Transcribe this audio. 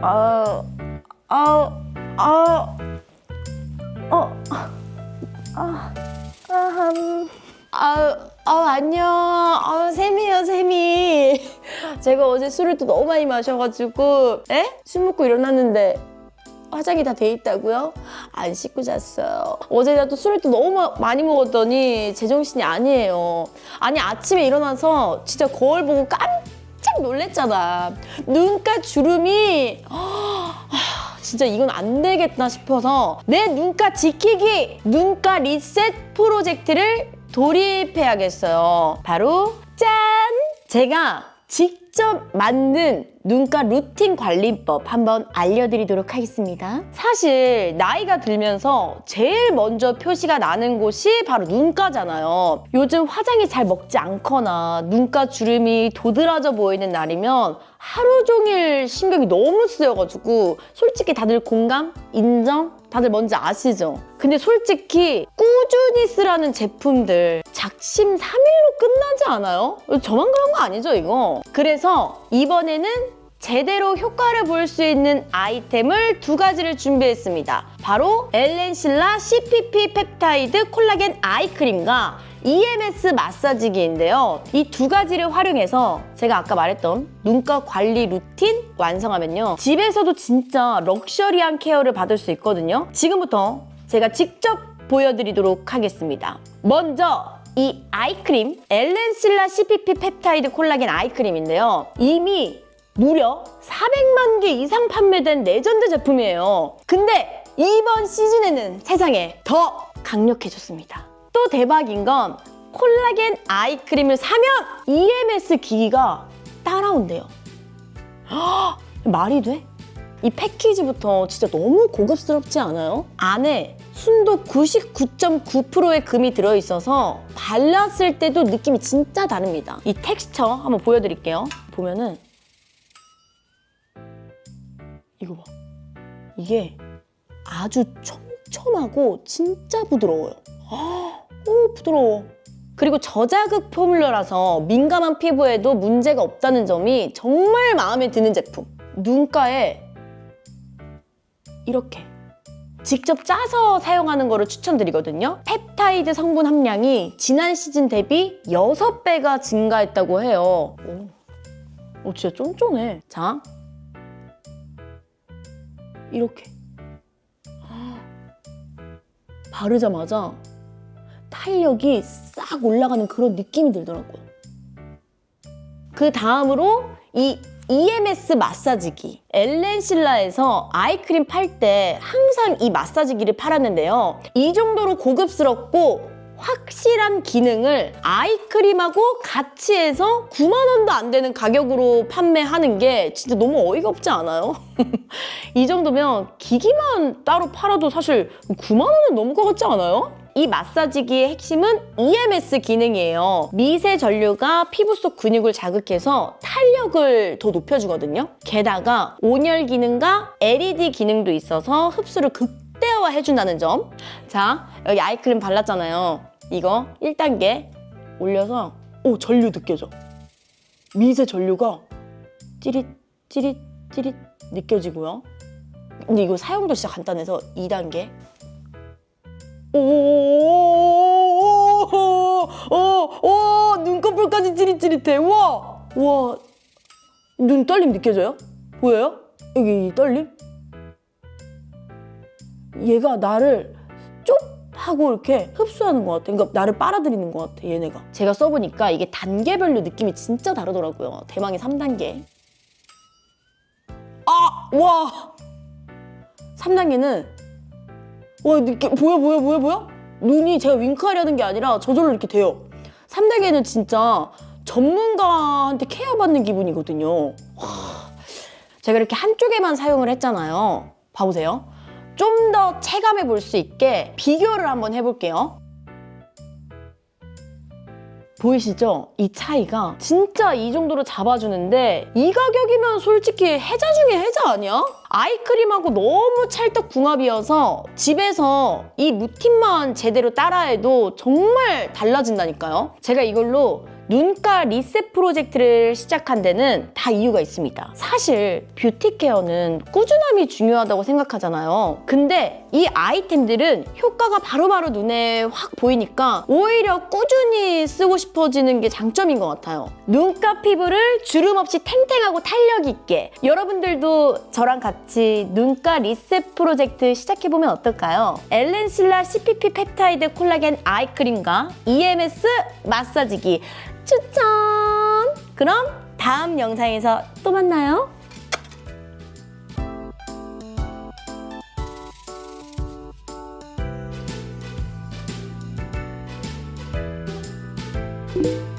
아, 아, 아, 어, 아, 아, 음, 아, 아, 안녕. 아, 샘이요, 샘이. 제가 어제 술을 또 너무 많이 마셔가지고, 에? 술 먹고 일어났는데, 화장이 다 돼 있다고요? 안 씻고 잤어요. 어제 또 술을 또 너무 마- 많이 먹었더니 제정신이 아니에요. 아니 아침에 일어나서 진짜 거울 보고 깜 짝 놀랬잖아. 눈가 주름이 아, 진짜 이건 안 되겠다 싶어서 내 눈가 지키기 눈가 리셋 프로젝트를 돌입해야겠어요. 바로 짠! 제가 직 접 만든 눈가 루틴 관리법 한번 알려드리도록 하겠습니다. 사실 나이가 들면서 제일 먼저 표시가 나는 곳이 바로 눈가잖아요. 요즘 화장이 잘 먹지 않거나 눈가 주름이 도드라져 보이는 날이면 하루 종일 신경이 너무 쓰여가지고 솔직히 다들 공감? 인정? 다들 뭔지 아시죠? 근데 솔직히 꾸준히 쓰라는 제품들 작심삼일로 끝나지 않아요? 저만 그런 거 아니죠 이거? 그래서 이번에는 제대로 효과를 볼 수 있는 아이템을 두 가지를 준비했습니다. 바로 엘렌실라 CPP 펩타이드 콜라겐 아이크림과 EMS 마사지기인데요. 이 두 가지를 활용해서 제가 아까 말했던 눈가 관리 루틴 완성하면요. 집에서도 진짜 럭셔리한 케어를 받을 수 있거든요. 지금부터 제가 직접 보여드리도록 하겠습니다. 먼저 이 아이크림 엘렌실라 CPP 펩타이드 콜라겐 아이크림인데요. 이미 무려 400만 개 이상 판매된 레전드 제품이에요. 근데 이번 시즌에는 세상에 더 강력해졌습니다. 또 대박인 건 콜라겐 아이크림을 사면 EMS 기기가 따라온대요. 헉, 말이 돼? 이 패키지부터 진짜 너무 고급스럽지 않아요? 안에 순도 99.9%의 금이 들어있어서 발랐을 때도 느낌이 진짜 다릅니다. 이 텍스처 한번 보여드릴게요. 보면은 이거 봐. 이게 아주 촘촘하고 진짜 부드러워요. 아, 오, 부드러워. 그리고 저자극 포뮬러라서 민감한 피부에도 문제가 없다는 점이 정말 마음에 드는 제품. 눈가에 이렇게 직접 짜서 사용하는 거를 추천드리거든요. 펩타이드 성분 함량이 지난 시즌 대비 6배가 증가했다고 해요. 오, 오 진짜 쫀쫀해. 자, 이렇게 바르자마자 탄력이 싹 올라가는 그런 느낌이 들더라고요. 그 다음으로 이 EMS 마사지기 엘렌실라에서 아이크림 팔 때 항상 이 마사지기를 팔았는데요. 이 정도로 고급스럽고 확실한 기능을 아이크림하고 같이 해서 9만 원도 안 되는 가격으로 판매하는 게 진짜 너무 어이가 없지 않아요? 이 정도면 기기만 따로 팔아도 사실 9만 원은 넘을 것 같지 않아요? 이 마사지기의 핵심은 EMS 기능이에요. 미세 전류가 피부 속 근육을 자극해서 탄력을 더 높여주거든요. 게다가 온열 기능과 LED 기능도 있어서 흡수를 극대화 해준다는 점. 자, 여기 아이크림 발랐잖아요. 이거 1단계 올려서 오 전류 느껴져. 미세 전류가 찌릿 찌릿 찌릿 느껴지고요. 근데 이거 사용도 진짜 간단해서 2단계 오오오오오오 눈꺼풀까지 찌릿찌릿해. 와, 와, 눈 떨림 느껴져요? 보여요? 여기 이 떨림? 얘가 나를 쪽 하고 이렇게 흡수하는 것 같아. 그러니까 나를 빨아들이는 것 같아, 얘네가. 제가 써보니까 이게 단계별로 느낌이 진짜 다르더라고요. 대망의 3단계. 아, 와! 3단계는 와, 이렇게 보여, 보여, 보여, 보여? 눈이 제가 윙크하려는 게 아니라 저절로 이렇게 돼요. 3단계는 진짜 전문가한테 케어받는 기분이거든요. 와, 제가 이렇게 한쪽에만 사용을 했잖아요. 봐보세요. 좀 더 체감해 볼 수 있게 비교를 한번 해볼게요. 보이시죠? 이 차이가 진짜 이 정도로 잡아주는데 이 가격이면 솔직히 해자 중에 해자 아니야? 아이크림하고 너무 찰떡 궁합이어서 집에서 이 루틴만 제대로 따라해도 정말 달라진다니까요. 제가 이걸로 눈가 리셋 프로젝트를 시작한 데는 다 이유가 있습니다. 사실 뷰티 케어는 꾸준함이 중요하다고 생각하잖아요. 근데 이 아이템들은 효과가 바로 바로 눈에 확 보이니까 오히려 꾸준히 쓰고 싶어지는 게 장점인 것 같아요. 눈가 피부를 주름 없이 탱탱하고 탄력 있게 여러분들도 저랑 같이 눈가 리셋 프로젝트 시작해보면 어떨까요? 엘렌실라 CPP 펩타이드 콜라겐 아이크림과 EMS 마사지기 추천! 그럼 다음 영상에서 또 만나요. 음.